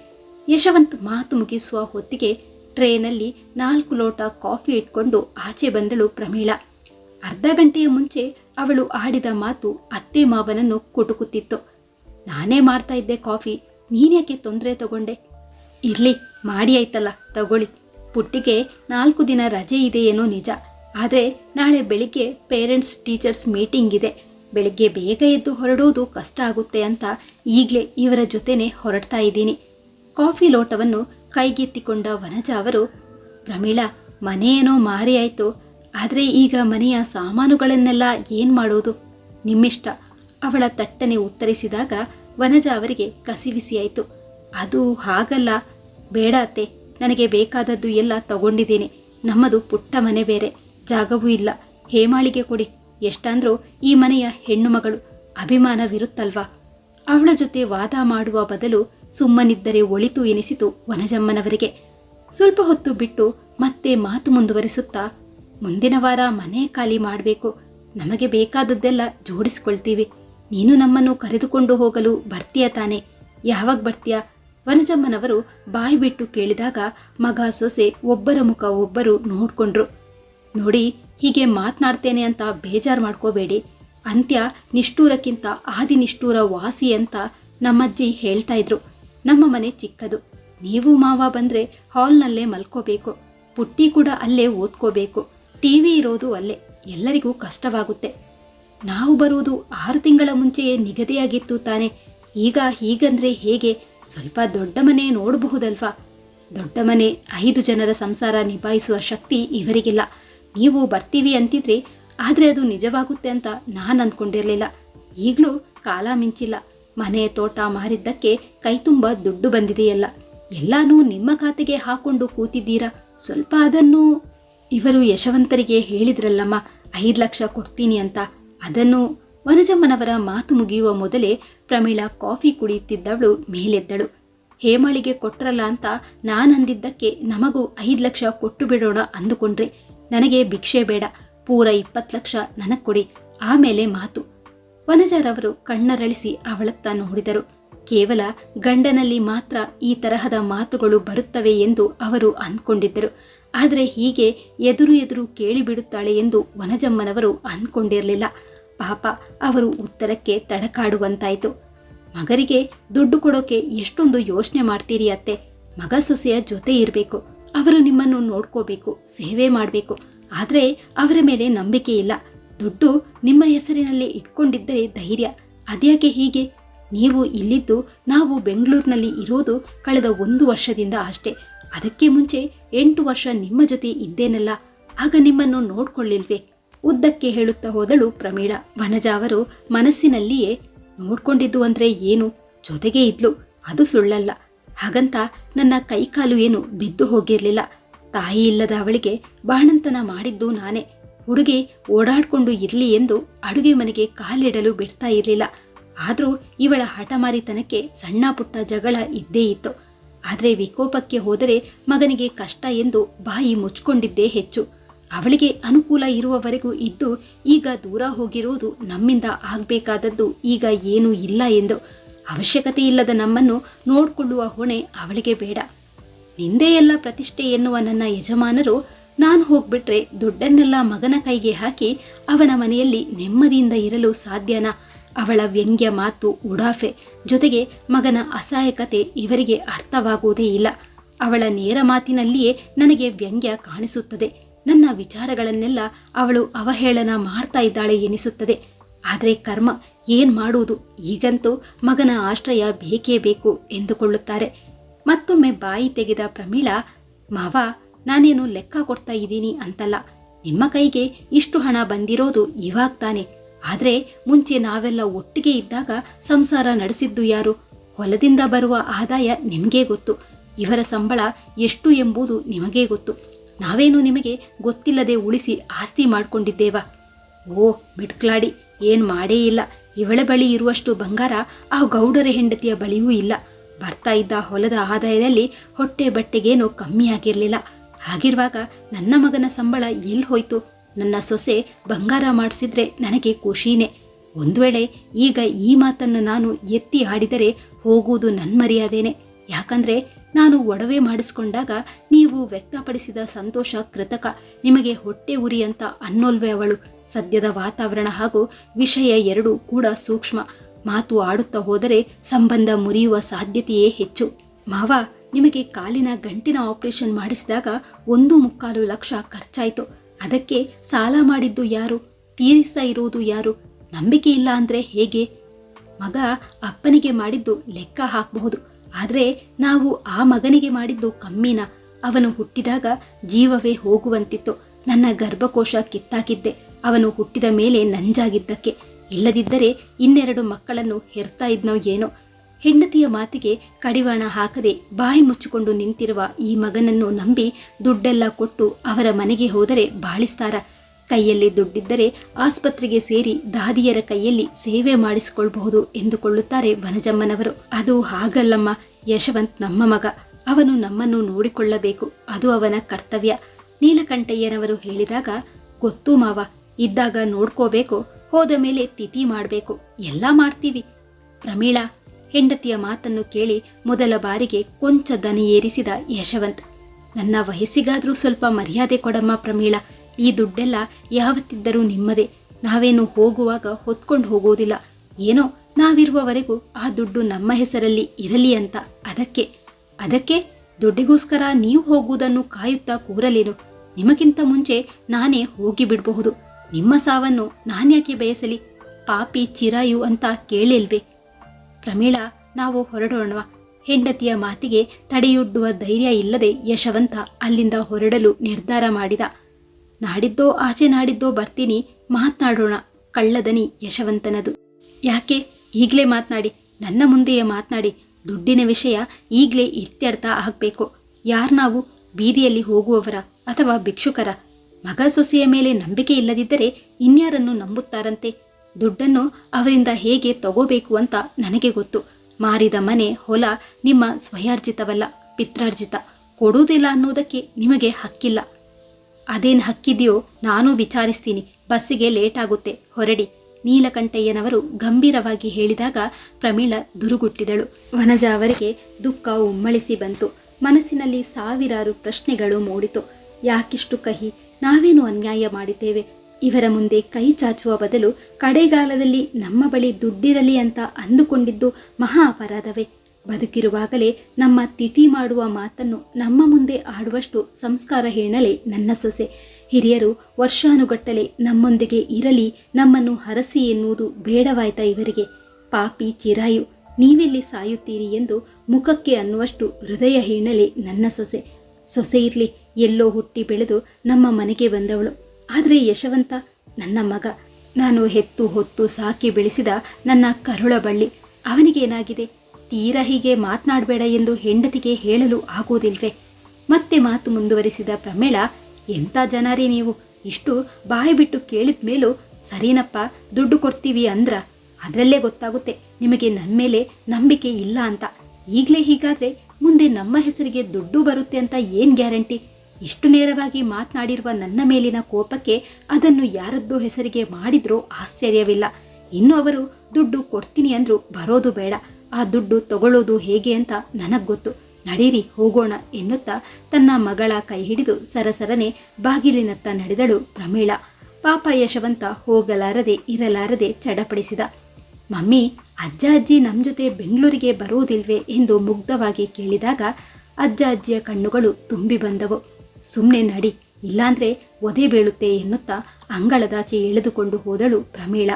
ಯಶವಂತ್ ಮಾತು ಮುಗಿಸುವ ಹೊತ್ತಿಗೆ ಟ್ರೇನಲ್ಲಿ ನಾಲ್ಕು ಲೋಟ ಕಾಫಿ ಇಟ್ಕೊಂಡು ಆಚೆ ಬಂದಳು ಪ್ರಮೀಳ. ಅರ್ಧ ಗಂಟೆಯ ಮುಂಚೆ ಅವಳು ಆಡಿದ ಮಾತು ಅತ್ತೆ ಮಾವನನ್ನು ಕುಟುಕುತ್ತಿತ್ತು. ನಾನೇ ಮಾಡ್ತಾ ಇದ್ದೆ ಕಾಫಿ. ನೀನ್ಯಾಕೆ ತೊಂದರೆ ತಗೊಂಡೆ? ಇರ್ಲಿ, ಮಾಡಿ ಆಯ್ತಲ್ಲ, ತಗೊಳ್ಳಿ. ಪುಟ್ಟಿಗೆ ನಾಲ್ಕು ದಿನ ರಜೆ ಇದೆಯೇನೋ ನಿಜ. ಆದರೆ ನಾಳೆ ಬೆಳಿಗ್ಗೆ ಪೇರೆಂಟ್ಸ್ ಟೀಚರ್ಸ್ ಮೀಟಿಂಗ್ ಇದೆ. ಬೆಳಿಗ್ಗೆ ಬೇಗ ಎದ್ದು ಹೊರಡೋದು ಕಷ್ಟ ಆಗುತ್ತೆ ಅಂತ ಈಗಲೇ ಇವರ ಜೊತೆನೆ ಹೊರಡ್ತಾ ಇದ್ದೀನಿ. ಕಾಫಿ ಲೋಟವನ್ನು ಕೈಗೆತ್ತಿಕೊಂಡ ವನಜ ಅವರು, ಪ್ರಮೀಳಾ ಮನೆಯೇನೋ ಮಾರಿ ಆಯ್ತು. ಆದರೆ ಈಗ ಮನೆಯ ಸಾಮಾನುಗಳನ್ನೆಲ್ಲ ಏನ್ ಮಾಡೋದು? ನಿಮ್ಮಿಷ್ಟ. ಅವಳ ತಟ್ಟನೆ ಉತ್ತರಿಸಿದಾಗ ವನಜ ಅವರಿಗೆ ಕಸಿವಿಸಿಯಾಯಿತು ಅದು ಹಾಗಲ್ಲ. ಬೇಡ ಅತ್ತೆ, ನನಗೆ ಬೇಕಾದದ್ದು ಎಲ್ಲ ತಗೊಂಡಿದ್ದೀನಿ. ನಮ್ಮದು ಪುಟ್ಟ ಮನೆ ಬೇರೆ, ಜಾಗವೂ ಇಲ್ಲ. ಹೇಮಾಳಿಗೆ ಕೊಡಿ. ಎಷ್ಟಂದ್ರೂ ಈ ಮನೆಯ ಹೆಣ್ಣು ಮಗಳು ಅಭಿಮಾನವಿರುತ್ತಲ್ವಾ? ಅವಳ ಜೊತೆ ವಾದ ಮಾಡುವ ಬದಲು ಸುಮ್ಮನಿದ್ದರೆ ಒಳಿತು ಎನಿಸಿತು ವನಜಮ್ಮನವರಿಗೆ. ಸ್ವಲ್ಪ ಹೊತ್ತು ಬಿಟ್ಟು ಮತ್ತೆ ಮಾತು ಮುಂದುವರಿಸುತ್ತಾ, ಮುಂದಿನ ವಾರ ಮನೆ ಖಾಲಿ ಮಾಡಬೇಕು. ನಮಗೆ ಬೇಕಾದದ್ದೆಲ್ಲ ಜೋಡಿಸ್ಕೊಳ್ತೀವಿ. ನೀನು ನಮ್ಮನ್ನು ಕರೆದುಕೊಂಡು ಹೋಗಲು ಬರ್ತೀಯ ತಾನೆ? ಯಾವಾಗ ಬರ್ತೀಯ? ವನಜಮ್ಮನವರು ಬಾಯಿ ಬಿಟ್ಟು ಕೇಳಿದಾಗ ಮಗ ಸೊಸೆ ಒಬ್ಬರ ಮುಖ ಒಬ್ಬರು ನೋಡ್ಕೊಂಡ್ರು. ನೋಡಿ, ಹೀಗೆ ಮಾತನಾಡ್ತೇನೆ ಅಂತ ಬೇಜಾರು ಮಾಡ್ಕೋಬೇಡಿ. ಅಂತ್ಯ ನಿಷ್ಠೂರಕ್ಕಿಂತ ಆದಿ ನಿಷ್ಠೂರ ವಾಸಿ ಅಂತ ನಮ್ಮಜ್ಜಿ ಹೇಳ್ತಾ ಇದ್ರು. ನಮ್ಮ ಮನೆ ಚಿಕ್ಕದು. ನೀವು ಮಾವ ಬಂದ್ರೆ ಹಾಲ್ನಲ್ಲೇ ಮಲ್ಕೋಬೇಕು. ಪುಟ್ಟಿ ಕೂಡ ಅಲ್ಲೇ ಓದ್ಕೋಬೇಕು. ಟಿವಿ ಇರೋದು ಅಲ್ಲೇ. ಎಲ್ಲರಿಗೂ ಕಷ್ಟವಾಗುತ್ತೆ. ನಾವು ಬರುವುದು ಆರು ತಿಂಗಳ ಮುಂಚೆಯೇ ನಿಗದಿಯಾಗಿತ್ತು ತಾನೆ. ಈಗ ಹೀಗಂದ್ರೆ ಹೇಗೆ? ಸ್ವಲ್ಪ ದೊಡ್ಡ ಮನೆ ನೋಡಬಹುದಲ್ವಾ? ದೊಡ್ಡ ಮನೆ ಐದು ಜನರ ಸಂಸಾರ ನಿಭಾಯಿಸುವ ಶಕ್ತಿ ಇವರಿಗಿಲ್ಲ. ನೀವು ಬರ್ತೀವಿ ಅಂತಿದ್ರೆ ಆದರೆ ಅದು ನಿಜವಾಗುತ್ತೆ ಅಂತ ನಾನು ಅಂದ್ಕೊಂಡಿರಲಿಲ್ಲ. ಈಗಲೂ ಕಾಲ ಮಿಂಚಿಲ್ಲ. ಮನೆ ತೋಟ ಮಾರಿದ್ದಕ್ಕೆ ಕೈತುಂಬ ದುಡ್ಡು ಬಂದಿದೆಯಲ್ಲ. ಎಲ್ಲಾನೂ ನಿಮ್ಮ ಖಾತೆಗೆ ಹಾಕೊಂಡು ಕೂತಿದ್ದೀರಾ? ಸ್ವಲ್ಪ ಅದನ್ನು ಇವರು ಯಶವಂತರಿಗೆ ಹೇಳಿದ್ರಲ್ಲಮ್ಮ, ಐದು ಲಕ್ಷ ಕೊಡ್ತೀನಿ ಅಂತ. ಅದನ್ನು ವನಜಮ್ಮನವರ ಮಾತು ಮುಗಿಯುವ ಮೊದಲೇ ಪ್ರಮೀಳಾ ಕಾಫಿ ಕುಡಿಯುತ್ತಿದ್ದವಳು ಮೇಲೆದ್ದಳು. ಹೇಮಳಿಗೆ ಕೊಟ್ರಲ್ಲ ಅಂತ ನಾನಂದಿದ್ದಕ್ಕೆ ನಮಗೂ ಐದು ಲಕ್ಷ ಕೊಟ್ಟು ಬಿಡೋಣ ಅಂದುಕೊಂಡ್ರೆ ನನಗೆ ಭಿಕ್ಷೆ ಬೇಡ, ಪೂರ ಇಪ್ಪತ್ತು ಲಕ್ಷ ನನಗೆ ಕೊಡಿ, ಆಮೇಲೆ ಮಾತು. ವನಜರವರು ಕಣ್ಣರಳಿಸಿ ಅವಳತ್ತ ನೋಡಿದರು ಕೇವಲ ಗಂಡನಲ್ಲಿ ಮಾತ್ರ ಈ ತರಹದ ಮಾತುಗಳು ಬರುತ್ತವೆ ಎಂದು ಅವರು ಅಂದ್ಕೊಂಡಿದ್ದರು. ಆದರೆ ಹೀಗೆ ಎದುರು ಎದುರು ಕೇಳಿಬಿಡುತ್ತಾಳೆ ಎಂದು ವನಜಮ್ಮನವರು ಅಂದ್ಕೊಂಡಿರಲಿಲ್ಲ. ಪಾಪ ಅವರು ಉತ್ತರಕ್ಕೆ ತಡಕಾಡುವಂತಾಯಿತು. ಮಗರಿಗೆ ದುಡ್ಡು ಕೊಡೋಕೆ ಎಷ್ಟೊಂದು ಯೋಚನೆ ಮಾಡ್ತೀರಿ ಅತ್ತೆ. ಮಗ ಸೊಸೆಯ ಜೊತೆ ಇರಬೇಕು. ಅವರು ನಿಮ್ಮನ್ನು ನೋಡ್ಕೋಬೇಕು, ಸೇವೆ ಮಾಡಬೇಕು. ಆದರೆ ಅವರ ಮೇಲೆ ನಂಬಿಕೆ ಇಲ್ಲ. ದುಡ್ಡು ನಿಮ್ಮ ಹೆಸರಿನಲ್ಲಿ ಇಟ್ಕೊಂಡಿದ್ದರೆ ಧೈರ್ಯ. ಅದ್ಯಾಕೆ ಹೀಗೆ? ನೀವು ಇಲ್ಲಿದ್ದು ನಾವು ಬೆಂಗಳೂರಿನಲ್ಲಿ ಇರೋದು ಕಳೆದ ಒಂದು ವರ್ಷದಿಂದ ಅಷ್ಟೇ. ಅದಕ್ಕೆ ಮುಂಚೆ ಎಂಟು ವರ್ಷ ನಿಮ್ಮ ಜೊತೆ ಇದ್ದೇನಲ್ಲ. ಆಗ ನಿಮ್ಮನ್ನು ನೋಡ್ಕೊಳ್ಳಿಲ್ವೇ? ಉದ್ದಕ್ಕೆ ಹೇಳುತ್ತಾ ಹೋದಳು ಪ್ರಮೀಳ. ವನಜ ಅವರು ಮನಸ್ಸಿನಲ್ಲಿಯೇ ನೋಡ್ಕೊಂಡಿದ್ದು ಅಂದ್ರೆ ಏನು? ಜೊತೆಗೆ ಇದ್ಲು. ಅದು ಸುಳ್ಳಲ್ಲ. ಹಾಗಂತ ನನ್ನ ಕೈಕಾಲು ಏನು ಬಿದ್ದು ಹೋಗಿರ್ಲಿಲ್ಲ. ತಾಯಿ ಇಲ್ಲದ ಅವಳಿಗೆ ಬಾಣಂತನ ಮಾಡಿದ್ದು ನಾನೇ. ಹುಡುಗಿ ಓಡಾಡ್ಕೊಂಡು ಇರ್ಲಿ ಎಂದು ಅಡುಗೆ ಮನೆಗೆ ಕಾಲಿಡಲು ಬಿಡ್ತಾ ಇರಲಿಲ್ಲ. ಆದರೂ ಇವಳ ಹಠಮಾರಿತನಕ್ಕೆ ಸಣ್ಣ ಪುಟ್ಟ ಜಗಳ ಇದ್ದೇ ಇತ್ತು. ಆದರೆ ವಿಕೋಪಕ್ಕೆ ಹೋದರೆ ಮಗನಿಗೆ ಕಷ್ಟ ಎಂದು ಬಾಯಿ ಮುಚ್ಕೊಂಡಿದ್ದೇ ಹೆಚ್ಚು. ಅವಳಿಗೆ ಅನುಕೂಲ ಇರುವವರೆಗೂ ಇದ್ದು ಈಗ ದೂರ ಹೋಗಿರುವುದು ನಮ್ಮಿಂದ ಆಗಬೇಕಾದದ್ದು. ಈಗ ಏನೂ ಇಲ್ಲ ಎಂದು ಅವಶ್ಯಕತೆ ಇಲ್ಲದ ನಮ್ಮನ್ನು ನೋಡಿಕೊಳ್ಳುವ ಹೊಣೆ ಅವಳಿಗೆ ಬೇಡ. ನಿಂದೇ ಎಲ್ಲ ಪ್ರತಿಷ್ಠೆ ಎನ್ನುವ ನನ್ನ ಯಜಮಾನರು ನಾನು ಹೋಗ್ಬಿಟ್ರೆ ದುಡ್ಡನ್ನೆಲ್ಲ ಮಗನ ಕೈಗೆ ಹಾಕಿ ಅವನ ಮನೆಯಲ್ಲಿ ನೆಮ್ಮದಿಯಿಂದ ಇರಲು ಸಾಧ್ಯನ? ಅವಳ ವ್ಯಂಗ್ಯ ಮಾತು ಉಡಾಫೆ. ಜೊತೆಗೆ ಮಗನ ಅಸಹಾಯಕತೆ ಇವರಿಗೆ ಅರ್ಥವಾಗುವುದೇ ಇಲ್ಲ. ಅವಳ ನೇರ ಮಾತಿನಲ್ಲಿಯೇ ನನಗೆ ವ್ಯಂಗ್ಯ ಕಾಣಿಸುತ್ತದೆ. ನನ್ನ ವಿಚಾರಗಳನ್ನೆಲ್ಲ ಅವಳು ಅವಹೇಳನ ಮಾಡ್ತಾ ಇದ್ದಾಳೆ ಎನಿಸುತ್ತದೆ. ಆದರೆ ಕರ್ಮ ಏನ್ ಮಾಡುವುದು? ಈಗಂತೂ ಮಗನ ಆಶ್ರಯ ಬೇಕೇ ಬೇಕು ಎಂದುಕೊಳ್ಳುತ್ತಾರೆ. ಮತ್ತೊಮ್ಮೆ ಬಾಯಿ ತೆಗೆದ ಪ್ರಮೀಳಾ, ಮಾವ, ನಾನೇನು ಲೆಕ್ಕ ಕೊಡ್ತಾ ಇದ್ದೀನಿ ಅಂತಲ್ಲ. ನಿಮ್ಮ ಕೈಗೆ ಇಷ್ಟು ಹಣ ಬಂದಿರೋದು ಇವಾಗ ತಾನೆ. ಆದರೆ ಮುಂಚೆ ನಾವೆಲ್ಲ ಒಟ್ಟಿಗೆ ಇದ್ದಾಗ ಸಂಸಾರ ನಡೆಸಿದ್ದು ಯಾರು? ಹೊಲದಿಂದ ಬರುವ ಆದಾಯ ನಿಮಗೇ ಗೊತ್ತು. ಇವರ ಸಂಬಳ ಎಷ್ಟು ಎಂಬುದು ನಿಮಗೇ ಗೊತ್ತು. ನಾವೇನು ನಿಮಗೆ ಗೊತ್ತಿಲ್ಲದೆ ಉಳಿಸಿ ಆಸ್ತಿ ಮಾಡಿಕೊಂಡಿದ್ದೇವಾ? ಓ ಬಿಡ್ಕ್ಲಾಡಿ ಏನ್ ಮಾಡೇ ಇಲ್ಲ. ಇವಳ ಬಳಿ ಇರುವಷ್ಟು ಬಂಗಾರ, ಆ ಗೌಡರ ಹೆಂಡತಿಯ ಬಳಿಯೂ ಇಲ್ಲ. ಬರ್ತಾ ಇದ್ದ ಹೊಲದ ಆದಾಯದಲ್ಲಿ ಹೊಟ್ಟೆ ಬಟ್ಟೆಗೇನು ಕಮ್ಮಿ ಆಗಿರ್ಲಿಲ್ಲ. ಹಾಗಿರುವಾಗ ನನ್ನ ಮಗನ ಸಂಬಳ ಎಲ್ಲಿ ಹೋಯ್ತು? ನನ್ನ ಸೊಸೆ ಬಂಗಾರ ಮಾಡಿಸಿದ್ರೆ ನನಗೆ ಖುಷಿನೇ. ಒಂದು ವೇಳೆ ಈಗ ಈ ಮಾತನ್ನು ನಾನು ಎತ್ತಿ ಆಡಿದರೆ ಹೋಗುವುದು ನನ್ನ ಮರ್ಯಾದೇನೆ. ಯಾಕಂದ್ರೆ ನಾನು ಒಡವೆ ಮಾಡಿಸ್ಕೊಂಡಾಗ ನೀವು ವ್ಯಕ್ತಪಡಿಸಿದ ಸಂತೋಷ ಕೃತಕ. ನಿಮಗೆ ಹೊಟ್ಟೆ ಉರಿ ಅಂತ ಅನ್ನೋಲ್ವೇ ಅವಳು. ಸದ್ಯದ ವಾತಾವರಣ ಹಾಗೂ ವಿಷಯ ಎರಡೂ ಕೂಡ ಸೂಕ್ಷ್ಮ. ಮಾತು ಆಡುತ್ತಾ ಹೋದರೆ ಸಂಬಂಧ ಮುರಿಯುವ ಸಾಧ್ಯತೆಯೇ ಹೆಚ್ಚು. ಮಾವ, ನಿಮಗೆ ಕಾಲಿನ ಗಂಟಿನ ಆಪರೇಷನ್ ಮಾಡಿಸಿದಾಗ ಒಂದು ಮುಕ್ಕಾಲು ಲಕ್ಷ ಖರ್ಚಾಯಿತು. ಅದಕ್ಕೆ ಸಾಲ ಮಾಡಿದ್ದು ಯಾರು? ತೀರಿಸ್ತಾ ಇರುವುದು ಯಾರು? ನಂಬಿಕೆ ಇಲ್ಲ ಅಂದರೆ ಹೇಗೆ? ಮಗ ಅಪ್ಪನಿಗೆ ಮಾಡಿದ್ದು ಲೆಕ್ಕ ಹಾಕಬಹುದು. ಆದರೆ ನಾವು ಆ ಮಗನಿಗೆ ಮಾಡಿದ್ದು ಕಮ್ಮಿನ. ಅವನು ಹುಟ್ಟಿದಾಗ ಜೀವವೇ ಹೋಗುವಂತಿತ್ತು. ನನ್ನ ಗರ್ಭಕೋಶ ಕಿತ್ತಾಕಿದ್ದೆ ಅವನು ಹುಟ್ಟಿದ ಮೇಲೆ ನಂಜಾಗಿದ್ದಕ್ಕೆ. ಇಲ್ಲದಿದ್ದರೆ ಇನ್ನೆರಡು ಮಕ್ಕಳನ್ನು ಹೆರ್ತಾ ಇದ್ನೋ ಏನೋ. ಹೆಂಡತಿಯ ಮಾತಿಗೆ ಕಡಿವಾಣ ಹಾಕದೆ ಬಾಯಿ ಮುಚ್ಚಿಕೊಂಡು ನಿಂತಿರುವ ಈ ಮಗನನ್ನು ನಂಬಿ ದುಡ್ಡೆಲ್ಲ ಕೊಟ್ಟು ಅವರ ಮನೆಗೆ ಹೋದರೆ ಬಾಳಿಸ್ತಾರ. ಕೈಯಲ್ಲಿ ದುಡ್ಡಿದ್ದರೆ ಆಸ್ಪತ್ರೆಗೆ ಸೇರಿ ದಾದಿಯರ ಕೈಯಲ್ಲಿ ಸೇವೆ ಮಾಡಿಸಿಕೊಳ್ಬಹುದು ಎಂದುಕೊಳ್ಳುತ್ತಾರೆ ವನಜಮ್ಮನವರು. ಅದು ಹಾಗಲ್ಲಮ್ಮ, ಯಶವಂತ್ ನಮ್ಮ ಮಗ. ಅವನು ನಮ್ಮನ್ನು ನೋಡಿಕೊಳ್ಳಬೇಕು, ಅದು ಅವನ ಕರ್ತವ್ಯ. ನೀಲಕಂಠಯ್ಯನವರು ಹೇಳಿದಾಗ, ಗೊತ್ತು ಮಾವ, ಇದ್ದಾಗ ನೋಡ್ಕೋಬೇಕು, ಹೋದ ಮೇಲೆ ತಿಥಿ ಮಾಡಬೇಕು, ಎಲ್ಲ ಮಾಡ್ತೀವಿ. ಪ್ರಮೀಳಾ, ಹೆಂಡತಿಯ ಮಾತನ್ನು ಕೇಳಿ ಮೊದಲ ಬಾರಿಗೆ ಕೊಂಚ ದನಿಯೇರಿಸಿದ ಯಶವಂತ್. ನನ್ನ ವಯಸ್ಸಿಗಾದರೂ ಸ್ವಲ್ಪ ಮರ್ಯಾದೆ ಕೊಡಮ್ಮ ಪ್ರಮೀಳಾ ಈ ದುಡ್ಡೆಲ್ಲ ಯಾವತ್ತಿದ್ದರೂ ನಿಮ್ಮದೇ. ನಾವೇನು ಹೋಗುವಾಗ ಹೊತ್ಕೊಂಡು ಹೋಗೋದಿಲ್ಲ. ಏನೋ ನಾವಿರುವವರೆಗೂ ಆ ದುಡ್ಡು ನಮ್ಮ ಹೆಸರಲ್ಲಿ ಇರಲಿ ಅಂತ. ಅದಕ್ಕೆ ಅದಕ್ಕೆ ದುಡ್ಡಿಗೋಸ್ಕರ ನೀವು ಹೋಗುವುದನ್ನು ಕಾಯುತ್ತಾ ಕೂರಲೇನು? ನಿಮಗಿಂತ ಮುಂಚೆ ನಾನೇ ಹೋಗಿ ಬಿಡಬಹುದು. ನಿಮ್ಮ ಸಾವನ್ನು ನಾನ್ಯಾಕೆ ಬಯಸಲಿ? ಪಾಪಿ ಚಿರಾಯು ಅಂತ ಕೇಳಿಲ್ವೇ? ಪ್ರಮೀಳಾ, ನಾವು ಹೊರಡೋಣವಾ? ಹೆಂಡತಿಯ ಮಾತಿಗೆ ತಡೆಯೊಡ್ಡುವ ಧೈರ್ಯ ಇಲ್ಲದೆ ಯಶವಂತ ಅಲ್ಲಿಂದ ಹೊರಡಲು ನಿರ್ಧಾರ ಮಾಡಿದ. ನಾಡಿದ್ದೋ ಆಚೆ ನಾಡಿದ್ದೋ ಬರ್ತೀನಿ, ಮಾತನಾಡೋಣ ಕಳ್ಳದನಿ ಯಶವಂತನದು. ಯಾಕೆ? ಈಗಲೇ ಮಾತನಾಡಿ, ನನ್ನ ಮುಂದೆಯೇ ಮಾತನಾಡಿ, ದುಡ್ಡಿನ ವಿಷಯ ಈಗಲೇ ಇತ್ಯರ್ಥ ಆಗಬೇಕು. ಯಾರು ನಾವು? ಬೀದಿಯಲ್ಲಿ ಹೋಗುವವರ ಅಥವಾ ಭಿಕ್ಷುಕರ? ಮಗ ಸೊಸೆಯ ಮೇಲೆ ನಂಬಿಕೆ ಇಲ್ಲದಿದ್ದರೆ ಇನ್ಯಾರನ್ನು ನಂಬುತ್ತಾರಂತೆ? ದುಡ್ಡನ್ನು ಅವರಿಂದ ಹೇಗೆ ತಗೋಬೇಕು ಅಂತ ನನಗೆ ಗೊತ್ತು. ಮಾರಿದ ಮನೆ, ಹೊಲ ನಿಮ್ಮ ಸ್ವಯಾರ್ಜಿತವಲ್ಲ, ಪಿತ್ರಾರ್ಜಿತ. ಕೊಡುವುದಿಲ್ಲ ಅನ್ನೋದಕ್ಕೆ ನಿಮಗೆ ಹಕ್ಕಿಲ್ಲ. ಅದೇನು ಹಕ್ಕಿದೆಯೋ ನಾನು ವಿಚಾರಿಸ್ತೀನಿ. ಬಸ್ಸಿಗೆ ಲೇಟ್ ಆಗುತ್ತೆ ಹೊರಡಿ. ನೀಲಕಂಠಯ್ಯನವರು ಗಂಭೀರವಾಗಿ ಹೇಳಿದಾಗ ಪ್ರಮೀಳ ದುರುಗುಟ್ಟಿದಳು. ವನಜ ಅವರಿಗೆ ದುಃಖ ಉಮ್ಮಳಿಸಿ ಬಂತು. ಮನಸ್ಸಿನಲ್ಲಿ ಸಾವಿರಾರು ಪ್ರಶ್ನೆಗಳು ಮೂಡಿತು. ಯಾಕಿಷ್ಟು ಕಹಿ. ನಾವೇನು ಅನ್ಯಾಯ ಮಾಡಿದ್ದೇವೆ? ಇವರ ಮುಂದೆ ಕೈ ಚಾಚುವ ಬದಲು ಕಡೆಗಾಲದಲ್ಲಿ ನಮ್ಮ ಬಳಿ ದುಡ್ಡಿರಲಿ ಅಂತ ಅಂದುಕೊಂಡಿದ್ದು ಮಹಾ ಅಪರಾಧವೇ. ಬದುಕಿರುವಾಗಲೇ ನಮ್ಮ ತಿಥಿ ಮಾಡುವ ಮಾತನ್ನು ನಮ್ಮ ಮುಂದೆ ಆಡುವಷ್ಟು ಸಂಸ್ಕಾರ ಹೇಳಲೆ ನನ್ನ ಸೊಸೆ. ಹಿರಿಯರು, ವರ್ಷಾನುಗಟ್ಟಲೆ ನಮ್ಮೊಂದಿಗೆ ಇರಲಿ, ನಮ್ಮನ್ನು ಹರಸಿ ಎನ್ನುವುದು ಬೇಡವಾಯ್ತಾ ಇವರಿಗೆ? ಪಾಪಿ ಚಿರಾಯು, ನೀವೆಲ್ಲಿ ಸಾಯುತ್ತೀರಿ ಎಂದು ಮುಖಕ್ಕೆ ಅನ್ನುವಷ್ಟು ಹೃದಯ ಹೇಳಲೆ ನನ್ನ ಸೊಸೆ. ಸೊಸೆ ಇರಲಿ, ಎಲ್ಲೋ ಹುಟ್ಟಿ ಬೆಳೆದು ನಮ್ಮ ಮನೆಗೆ ಬಂದವಳು. ಆದರೆ ಯಶವಂತ, ನನ್ನ ಮಗ. ನಾನು ಹೆತ್ತು ಹೊತ್ತು ಸಾಕಿ ಬೆಳೆಸಿದ ನನ್ನ ಕರುಳ ಬಳ್ಳಿ. ಅವನಿಗೇನಾಗಿದೆ? ತೀರ ಹೀಗೆ ಮಾತನಾಡಬೇಡ ಎಂದು ಹೆಂಡತಿಗೆ ಹೇಳಲು ಆಗೋದಿಲ್ವೆ? ಮತ್ತೆ ಮಾತು ಮುಂದುವರಿಸಿದ ಪ್ರಮೇಳ ಎಂಥ ಜನರೇ ನೀವು? ಇಷ್ಟು ಬಾಯಿ ಬಿಟ್ಟು ಕೇಳಿದ ಮೇಲೂ, ಸರಿನಪ್ಪ, ದುಡ್ಡು ಕೊಡ್ತೀವಿ ಅಂದ್ರ, ಅದರಲ್ಲೇ ಗೊತ್ತಾಗುತ್ತೆ, ನಿಮಗೆ ನನ್ನ ಮೇಲೆ ನಂಬಿಕೆ ಇಲ್ಲ ಅಂತ. ಈಗಲೇ ಹೀಗಾದ್ರೆ ಮುಂದೆ ನಮ್ಮ ಹೆಸರಿಗೆ ದುಡ್ಡು ಬರುತ್ತೆ ಅಂತ ಏನ್ ಗ್ಯಾರಂಟಿ? ಇಷ್ಟು ನೇರವಾಗಿ ಮಾತನಾಡಿರುವ ನನ್ನ ಮೇಲಿನ ಕೋಪಕ್ಕೆ ಅದನ್ನು ಯಾರದ್ದೋ ಹೆಸರಿಗೆ ಮಾಡಿದ್ರೂ ಆಶ್ಚರ್ಯವಿಲ್ಲ. ಇನ್ನು ಅವರು ದುಡ್ಡು ಕೊಡ್ತೀನಿ ಅಂದ್ರು ಬರೋದು ಬೇಡ. ಆ ದುಡ್ಡು ತಗೊಳ್ಳೋದು ಹೇಗೆ ಅಂತ ನನಗ್ ಗೊತ್ತು. ನಡೀರಿ, ಹೋಗೋಣ ಎನ್ನುತ್ತಾ ತನ್ನ ಮಗಳ ಕೈ ಹಿಡಿದು ಸರಸರನೆ ಬಾಗಿಲಿನತ್ತ ನಡೆದಳು ಪ್ರಮೀಳ. ಪಾಪ ಯಶವಂತ ಹೋಗಲಾರದೆ, ಇರಲಾರದೆ ಚಡಪಡಿಸಿದ. ಮಮ್ಮಿ, ಅಜ್ಜ ಅಜ್ಜಿ ನಮ್ಮ ಜೊತೆ ಬೆಂಗಳೂರಿಗೆ ಬರುವುದಿಲ್ವೇ ಎಂದು ಮುಗ್ಧವಾಗಿ ಕೇಳಿದಾಗ ಅಜ್ಜ ಅಜ್ಜಿಯ ಕಣ್ಣುಗಳು ತುಂಬಿ ಬಂದವು. ಸುಮ್ಮನೆ ನಡಿ, ಇಲ್ಲಾಂದ್ರೆ ಒದೆ ಬೀಳುತ್ತೆ ಎನ್ನುತ್ತಾ ಅಂಗಳದಾಚೆ ಎಳೆದುಕೊಂಡು ಹೋದಳು ಪ್ರಮೀಳ.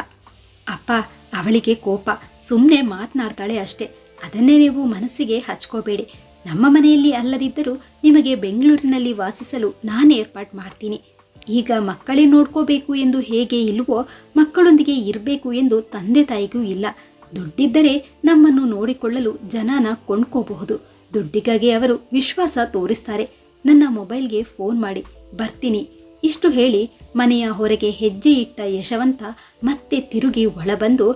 ಅಪ್ಪ, ಅವಳಿಗೆ ಕೋಪ ಸುಮ್ಮನೆ ಮಾತನಾಡ್ತಾಳೆ ಅಷ್ಟೇ. ಅದನ್ನೇ ನೀವು ಮನಸ್ಸಿಗೆ ಹಚ್ಕೋಬೇಡಿ. ನಮ್ಮ ಮನೆಯಲ್ಲಿ ಅಲ್ಲದಿದ್ದರೂ ನಿಮಗೆ ಬೆಂಗಳೂರಿನಲ್ಲಿ ವಾಸಿಸಲು ನಾನು ಏರ್ಪಾಟ್ ಮಾಡ್ತೀನಿ. ಈಗ ಮಕ್ಕಳೇ ನೋಡ್ಕೋಬೇಕು ಎಂದು ಹೇಗೆ ಇಲ್ವೋ ಮಕ್ಕಳೊಂದಿಗೆ ಇರಬೇಕು ಎಂದು ತಂದೆ ತಾಯಿಗೂ ಇಲ್ಲ. ದುಡ್ಡಿದ್ದರೆ ನಮ್ಮನ್ನು ನೋಡಿಕೊಳ್ಳಲು ಜನಾನ ಕೊಂಡ್ಕೋಬಹುದು. ದುಡ್ಡಿಗಾಗಿ ಅವರು ವಿಶ್ವಾಸ ತೋರಿಸ್ತಾರೆ. ನನ್ನ ಮೊಬೈಲ್ಗೆ ಫೋನ್ ಮಾಡಿ, ಬರ್ತೀನಿ. ಇಷ್ಟು ಹೇಳಿ ಮನೆಯ ಹೊರಗೆ ಹೆಜ್ಜೆ ಇಟ್ಟ ಯಶವಂತ ಮತ್ತೆ ತಿರುಗಿ ಒಳಬಂದು,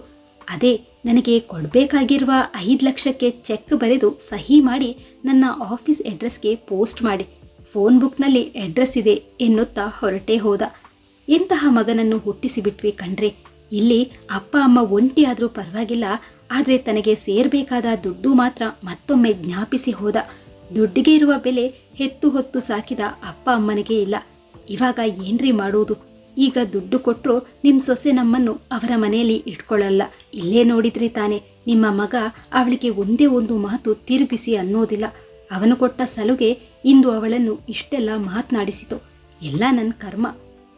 ಅದೇ, ನನಗೆ ಕೊಡಬೇಕಾಗಿರುವ ಐದು ಲಕ್ಷಕ್ಕೆ ಚೆಕ್ ಬರೆದು ಸಹಿ ಮಾಡಿ ನನ್ನ ಆಫೀಸ್ ಅಡ್ರೆಸ್ಗೆ ಪೋಸ್ಟ್ ಮಾಡಿ. ಫೋನ್ ಬುಕ್ನಲ್ಲಿ ಅಡ್ರೆಸ್ ಇದೆ ಎನ್ನುತ್ತಾ ಹೊರಟೇ ಹೋದ. ಎಂತಹ ಮಗನನ್ನು ಹುಟ್ಟಿಸಿಬಿಟ್ವಿ ಕಣ್ರಿ. ಇಲ್ಲಿ ಅಪ್ಪ, ಅಮ್ಮ ಒಂಟಿಯಾದರೂ ಪರವಾಗಿಲ್ಲ, ಆದರೆ ತನಗೆ ಸೇರಬೇಕಾದ ದುಡ್ಡು ಮಾತ್ರ ಮತ್ತೊಮ್ಮೆ ಜ್ಞಾಪಿಸಿ ಹೋದ. ದುಡ್ಡಿಗೆ ಇರುವ ಬೆಲೆ ಹೆತ್ತು ಹೊತ್ತು ಸಾಕಿದ ಅಪ್ಪ, ಅಮ್ಮನಿಗೆ ಇಲ್ಲ. ಇವಾಗ ಏನ್ರಿ ಮಾಡುವುದು ಈಗ ದುಡ್ಡು ಕೊಟ್ಟರು ನಿಮ್ಮ ಸೊಸೆ ನಮ್ಮನ್ನು ಅವರ ಮನೆಯಲ್ಲಿ ಇಟ್ಕೊಳ್ಳಲ್ಲ. ಇಲ್ಲೇ ನೋಡಿದ್ರಿ ತಾನೆ, ನಿಮ್ಮ ಮಗ ಅವಳಿಗೆ ಒಂದೇ ಒಂದು ಮಾತು ತಿರುಗಿಸಿ ಅನ್ನೋದಿಲ್ಲ. ಅವನು ಕೊಟ್ಟ ಸಲುಗೆ ಇಂದು ಅವಳನ್ನು ಇಷ್ಟೆಲ್ಲ ಮಾತನಾಡಿಸಿತು. ಎಲ್ಲ ನನ್ನ ಕರ್ಮ.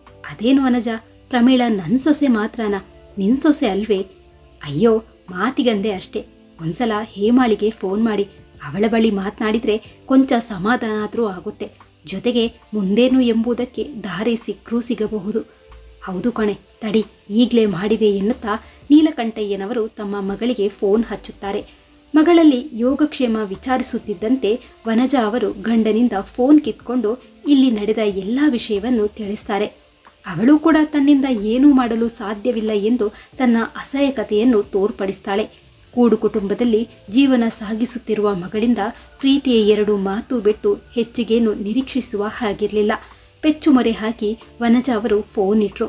ಅದೇನು ಅನಜ, ಪ್ರಮೀಳ ನನ್ನ ಸೊಸೆ ಮಾತ್ರನಾ, ನಿನ್ ಸೊಸೆ ಅಲ್ವೇ? ಅಯ್ಯೋ, ಮಾತಿಗಂದೆ ಅಷ್ಟೇ. ಒಂದ್ಸಲ ಹೇಮಾಳಿಗೆ ಫೋನ್ ಮಾಡಿ, ಅವಳ ಬಳಿ ಮಾತನಾಡಿದ್ರೆ ಕೊಂಚ ಸಮಾಧಾನ ಆದರೂ ಆಗುತ್ತೆ. ಜೊತೆಗೆ ಮುಂದೇನು ಎಂಬುದಕ್ಕೆ ದಾರಿ ಸಿಕ್ಕರೂ ಸಿಗಬಹುದು. ಹೌದು ಕಣೆ, ತಡಿ, ಈಗಲೇ ಮಾಡಿದೆ ಎನ್ನುತ್ತಾ ನೀಲಕಂಠಯ್ಯನವರು ತಮ್ಮ ಮಗಳಿಗೆ ಫೋನ್ ಹಚ್ಚುತ್ತಾರೆ. ಮಗಳಲ್ಲಿ ಯೋಗಕ್ಷೇಮ ವಿಚಾರಿಸುತ್ತಿದ್ದಂತೆ ವನಜಾ ಅವರು ಗಂಡನಿಂದ ಫೋನ್ ಕಿತ್ಕೊಂಡು ಇಲ್ಲಿ ನಡೆದ ಎಲ್ಲ ವಿಷಯವನ್ನು ತಿಳಿಸ್ತಾರೆ. ಅವಳು ಕೂಡ ತನ್ನಿಂದ ಏನೂ ಮಾಡಲು ಸಾಧ್ಯವಿಲ್ಲ ಎಂದು ತನ್ನ ಅಸಹ್ಯಕತೆಯನ್ನು ತೋರ್ಪಡಿಸ್ತಾಳೆ. ಕೂಡು ಕುಟುಂಬದಲ್ಲಿ ಜೀವನ ಸಾಗಿಸುತ್ತಿರುವ ಮಗಳಿಂದ ಪ್ರೀತಿಯ ಎರಡು ಮಾತು ಬಿಟ್ಟು ಹೆಚ್ಚಿಗೇನು ನಿರೀಕ್ಷಿಸುವ ಹಾಗಿರಲಿಲ್ಲ. ಪೆಚ್ಚುಮೊರೆ ಹಾಕಿ ವನಜ ಅವರು ಫೋನ್ ಇಟ್ರು.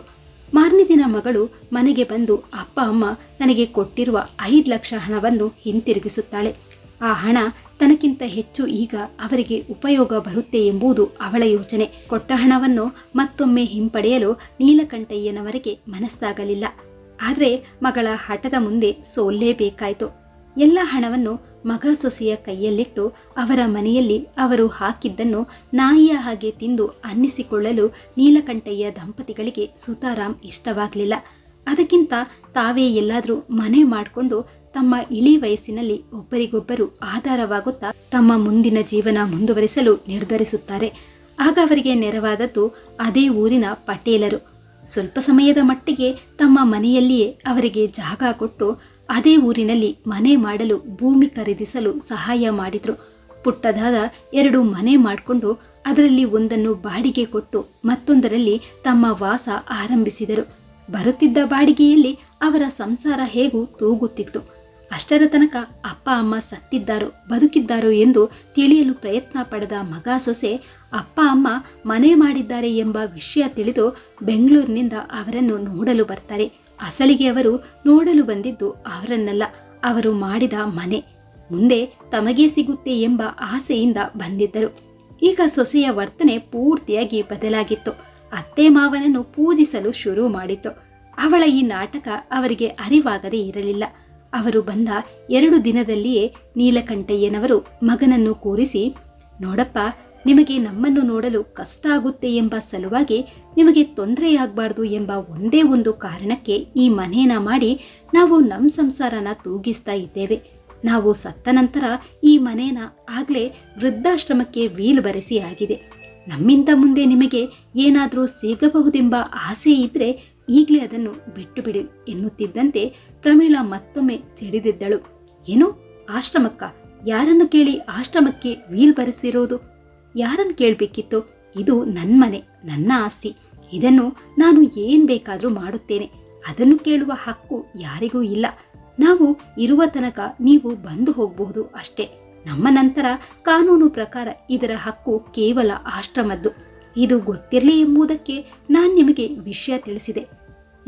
ಮಾರನೇ ದಿನ ಮಗಳು ಮನೆಗೆ ಬಂದು, ಅಪ್ಪ, ಅಮ್ಮ, ನನಗೆ ಕೊಟ್ಟಿರುವ ಐದು ಲಕ್ಷ ಹಣವನ್ನು ಹಿಂತಿರುಗಿಸುತ್ತಾಳೆ. ಆ ಹಣ ತನಕ್ಕಿಂತ ಹೆಚ್ಚು ಈಗ ಅವರಿಗೆ ಉಪಯೋಗ ಬರುತ್ತೆ ಎಂಬುದು ಅವಳ ಯೋಚನೆ. ಕೊಟ್ಟ ಹಣವನ್ನು ಮತ್ತೊಮ್ಮೆ ಹಿಂಪಡೆಯಲು ನೀಲಕಂಠಯ್ಯನವರಿಗೆ ಮನಸ್ಸಾಗಲಿಲ್ಲ. ಆದರೆ ಮಗಳ ಹಠದ ಮುಂದೆ ಸೋಲ್ಲೇಬೇಕಾಯಿತು. ಎಲ್ಲ ಹಣವನ್ನು ಮಗ ಸೊಸೆಯ ಕೈಯಲ್ಲಿಟ್ಟು ಅವರ ಮನೆಯಲ್ಲಿ ಅವರು ಹಾಕಿದ್ದನ್ನು ನಾಯಿಯ ಹಾಗೆ ತಿಂದು ಅನ್ನಿಸಿಕೊಳ್ಳಲು ನೀಲಕಂಠಯ್ಯ ದಂಪತಿಗಳಿಗೆ ಸುತಾರಾಮ್ ಇಷ್ಟವಾಗಲಿಲ್ಲ. ಅದಕ್ಕಿಂತ ತಾವೇ ಎಲ್ಲಾದರೂ ಮನೆ ಮಾಡಿಕೊಂಡು ತಮ್ಮ ಇಳಿ ವಯಸ್ಸಿನಲ್ಲಿ ಒಬ್ಬರಿಗೊಬ್ಬರು ಆಧಾರವಾಗುತ್ತಾ ತಮ್ಮ ಮುಂದಿನ ಜೀವನ ಮುಂದುವರಿಸಲು ನಿರ್ಧರಿಸುತ್ತಾರೆ. ಆಗ ಅವರಿಗೆ ನೆರವಾದದ್ದು ಅದೇ ಊರಿನ ಪಟೇಲರು. ಸ್ವಲ್ಪ ಸಮಯದ ಮಟ್ಟಿಗೆ ತಮ್ಮ ಮನೆಯಲ್ಲಿಯೇ ಅವರಿಗೆ ಜಾಗ ಕೊಟ್ಟು ಅದೇ ಊರಿನಲ್ಲಿ ಮನೆ ಮಾಡಲು ಭೂಮಿ ಖರೀದಿಸಲು ಸಹಾಯ ಮಾಡಿದ್ರು. ಪುಟ್ಟದಾದ ಎರಡು ಮನೆ ಮಾಡಿಕೊಂಡು ಅದರಲ್ಲಿ ಒಂದನ್ನು ಬಾಡಿಗೆ ಕೊಟ್ಟು ಮತ್ತೊಂದರಲ್ಲಿ ತಮ್ಮ ವಾಸ ಆರಂಭಿಸಿದರು. ಬರುತ್ತಿದ್ದ ಬಾಡಿಗೆಯಲ್ಲಿ ಅವರ ಸಂಸಾರ ಹೇಗೂ ತೂಗುತ್ತಿತ್ತು. ಅಷ್ಟರ ತನಕ ಅಪ್ಪ ಅಮ್ಮ ಸತ್ತಿದ್ದಾರೋ ಬದುಕಿದ್ದಾರೋ ಎಂದು ತಿಳಿಯಲು ಪ್ರಯತ್ನ ಪಡೆದ ಮಗ ಸೊಸೆ ಅಪ್ಪ ಅಮ್ಮ ಮನೆ ಮಾಡಿದ್ದಾರೆ ಎಂಬ ವಿಷಯ ತಿಳಿದು ಬೆಂಗಳೂರಿನಿಂದ ಅವರನ್ನು ನೋಡಲು ಬರ್ತಾರೆ. ಅಸಲಿಗೆ ಅವರು ನೋಡಲು ಬಂದಿದ್ದು ಅವರನ್ನಲ್ಲ, ಅವರು ಮಾಡಿದ ಮನೆ. ಮುಂದೆ ತಮಗೆ ಸಿಗುತ್ತೆ ಎಂಬ ಆಸೆಯಿಂದ ಬಂದಿದ್ದರು. ಈಗ ಸೊಸೆಯ ವರ್ತನೆ ಪೂರ್ತಿಯಾಗಿ ಬದಲಾಗಿತ್ತು. ಅತ್ತೆ ಮಾವನನ್ನು ಪೂಜಿಸಲು ಶುರು ಮಾಡಿತ್ತು. ಅವಳ ಈ ನಾಟಕ ಅವರಿಗೆ ಅರಿವಾಗದೇ ಇರಲಿಲ್ಲ. ಅವರು ಬಂದ ಎರಡು ದಿನದಲ್ಲಿಯೇ ನೀಲಕಂಠಯ್ಯನವರು ಮಗನನ್ನು ಕೂರಿಸಿ, ನೋಡಪ್ಪ, ನಿಮಗೆ ನಮ್ಮನ್ನು ನೋಡಲು ಕಷ್ಟ ಆಗುತ್ತೆ ಎಂಬ ಸಲುವಾಗಿ ನಿಮಗೆ ತೊಂದರೆಯಾಗಬಾರ್ದು ಎಂಬ ಒಂದೇ ಒಂದು ಕಾರಣಕ್ಕೆ ಈ ಮನೇನ ಮಾಡಿ ನಾವು ನಮ್ಮ ಸಂಸಾರನ ತೂಗಿಸ್ತಾ ಇದ್ದೇವೆ. ನಾವು ಸತ್ತ ನಂತರ ಈ ಮನೇನ ಆಗಲೇ ವೃದ್ಧಾಶ್ರಮಕ್ಕೆ ವೀಲ್ ಬರೆಸಿ ಆಗಿದೆ. ನಮ್ಮಿಂದ ಮುಂದೆ ನಿಮಗೆ ಏನಾದರೂ ಸಿಗಬಹುದೆಂಬ ಆಸೆ ಇದ್ರೆ ಈಗಲೇ ಅದನ್ನು ಬಿಟ್ಟು ಬಿಡಿ ಎನ್ನುತ್ತಿದ್ದಂತೆ ಪ್ರಮೀಳಾ ಮತ್ತೊಮ್ಮೆ ತಿಳಿದಿದ್ದಳು. ಏನು? ಆಶ್ರಮಕ್ಕ? ಯಾರನ್ನು ಕೇಳಿ ಆಶ್ರಮಕ್ಕೆ ವೀಲ್ ಬರೆಸಿರೋದು? ಯಾರನ್ನು ಕೇಳಬೇಕಿತ್ತು? ಇದು ನನ್ನ ಮನೆ ನನ್ನ ಆಸ್ತಿ. ಇದನ್ನು ನಾನು ಏನು ಬೇಕಾದರೂ ಮಾಡುತ್ತೇನೆ. ಅದನ್ನು ಕೇಳುವ ಹಕ್ಕು ಯಾರಿಗೂ ಇಲ್ಲ. ನಾವು ಇರುವ ತನಕ ನೀವು ಬಂದು ಹೋಗಬಹುದು ಅಷ್ಟೇ. ನಮ್ಮ ನಂತರ ಕಾನೂನು ಪ್ರಕಾರ ಇದರ ಹಕ್ಕು ಕೇವಲ ಆಶ್ರಮದ್ದು. ಇದು ಗೊತ್ತಿರಲಿ ಎಂಬುದಕ್ಕೆ ನಾನು ನಿಮಗೆ ವಿಷಯ ತಿಳಿಸಿದೆ.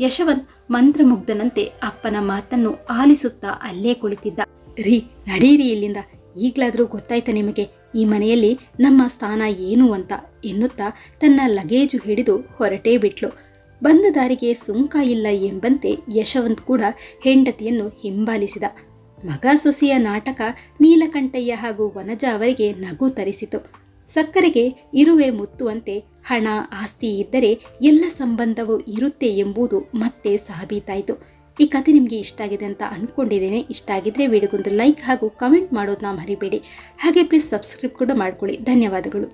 ಯಶವಂತ್ ಮಂತ್ರಮುಗ್ಧನಂತೆ ಅಪ್ಪನ ಮಾತನ್ನು ಆಲಿಸುತ್ತಾ ಅಲ್ಲೇ ಕುಳಿತಿದ್ದ. ರೀ, ನಡೀರಿ ಇಲ್ಲಿಂದ. ಈಗಲಾದರೂ ಗೊತ್ತಾಯ್ತಾ ನಿಮಗೆ? ಈ ಮನೆಯಲ್ಲಿ ನಮ್ಮ ಸ್ಥಾನ ಏನು ಅಂತ ಎನ್ನುತ್ತಾ ತನ್ನ ಲಗೇಜು ಹಿಡಿದು ಹೊರಟೇ ಬಿಟ್ಲು. ಬಂದ ದಾರಿಗೆ ಸುಂಕ ಇಲ್ಲ ಎಂಬಂತೆ ಯಶವಂತ್ ಕೂಡ ಹೆಂಡತಿಯನ್ನು ಹಿಂಬಾಲಿಸಿದ. ಮಗ ಸೊಸೆಯ ನಾಟಕ ನೀಲಕಂಠಯ್ಯ ಹಾಗೂ ವನಜ ಅವರಿಗೆ ನಗು ತರಿಸಿತು. ಸಕ್ಕರೆಗೆ ಇರುವೆ ಮುತ್ತುವಂತೆ ಹಣ, ಆಸ್ತಿ ಇದ್ದರೆ ಎಲ್ಲ ಸಂಬಂಧವೂ ಇರುತ್ತೆ ಎಂಬುದು ಮತ್ತೆ ಸಾಬೀತಾಯಿತು. ಈ ಕಥೆ ನಿಮಗೆ ಇಷ್ಟ ಆಗಿದೆ ಅಂತ ಅಂದ್ಕೊಂಡಿದ್ದೇನೆ ಇಷ್ಟ ಆಗಿದ್ರೆ ವಿಡಿಯೋಗೊಂದು ಲೈಕ್ ಹಾಗೂ ಕಮೆಂಟ್ ಮಾಡೋದನ್ನ ಮರಿಬೇಡಿ. ಹಾಗೆ ಪ್ಲೀಸ್ ಸಬ್ಸ್ಕ್ರೈಬ್ ಕೂಡ ಮಾಡ್ಕೊಳ್ಳಿ. ಧನ್ಯವಾದಗಳು.